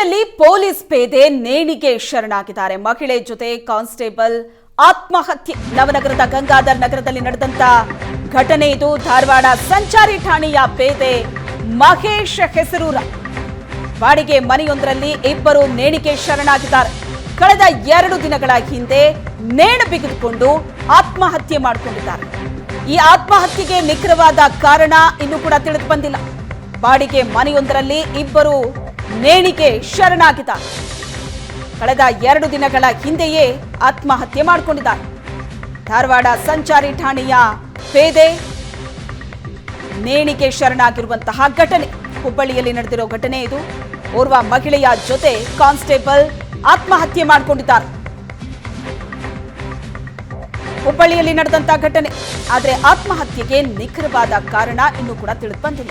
ಹುಬ್ಬಳ್ಳಿಯಲ್ಲಿ ಪೊಲೀಸ್ ಪೇದೆ ನೇಣಿಗೆ ಶರಣಾಗಿದ್ದಾರೆ. ಮಹಿಳೆ ಜೊತೆ ಕಾನ್ಸ್ಟೇಬಲ್ ಆತ್ಮಹತ್ಯೆ. ನವನಗರದ ಗಂಗಾಧರ್ ನಗರದಲ್ಲಿ ನಡೆದಂತ ಘಟನೆ ಇದು. ಧಾರವಾಡ ಸಂಚಾರಿ ಠಾಣೆಯ ಪೇದೆ ಮಹೇಶ್ ಹೆಸರೂರ. ಬಾಡಿಗೆ ಮನೆಯೊಂದರಲ್ಲಿ ಇಬ್ಬರು ನೇಣಿಗೆ ಶರಣಾಗಿದ್ದಾರೆ. ಕಳೆದ ಎರಡು ದಿನಗಳ ಹಿಂದೆ ನೇಣು ಬಿಗಿದುಕೊಂಡು ಆತ್ಮಹತ್ಯೆ ಮಾಡಿಕೊಂಡಿದ್ದಾರೆ. ಈ ಆತ್ಮಹತ್ಯೆಗೆ ನಿಖರವಾದ ಕಾರಣ ಇನ್ನೂ ಕೂಡ ತಿಳಿದು ಬಂದಿಲ್ಲ. ಬಾಡಿಗೆ ಮನೆಯೊಂದರಲ್ಲಿ ಇಬ್ಬರು ನೇಣಿಗೆ ಶರಣಾಗಿದ್ದಾರೆ. ಕಳೆದ ಎರಡು ದಿನಗಳ ಹಿಂದೆಯೇ ಆತ್ಮಹತ್ಯೆ ಮಾಡಿಕೊಂಡಿದ್ದಾರೆ. ಧಾರವಾಡ ಸಂಚಾರಿ ಠಾಣೆಯ ಪೇದೆ ನೇಣಿಗೆ ಶರಣಾಗಿರುವಂತಹ ಘಟನೆ. ಹುಬ್ಬಳ್ಳಿಯಲ್ಲಿ ನಡೆದಿರೋ ಘಟನೆ ಇದು. ಓರ್ವ ಮಹಿಳೆಯ ಜೊತೆ ಕಾನ್ಸ್ಟೇಬಲ್ ಆತ್ಮಹತ್ಯೆ ಮಾಡಿಕೊಂಡಿದ್ದಾರೆ. ಹುಬ್ಬಳ್ಳಿಯಲ್ಲಿ ನಡೆದಂತಹ ಘಟನೆ. ಆದರೆ ಆತ್ಮಹತ್ಯೆಗೆ ನಿಖರವಾದ ಕಾರಣ ಇನ್ನೂ ಕೂಡ ತಿಳಿದು ಬಂದಿಲ್ಲ.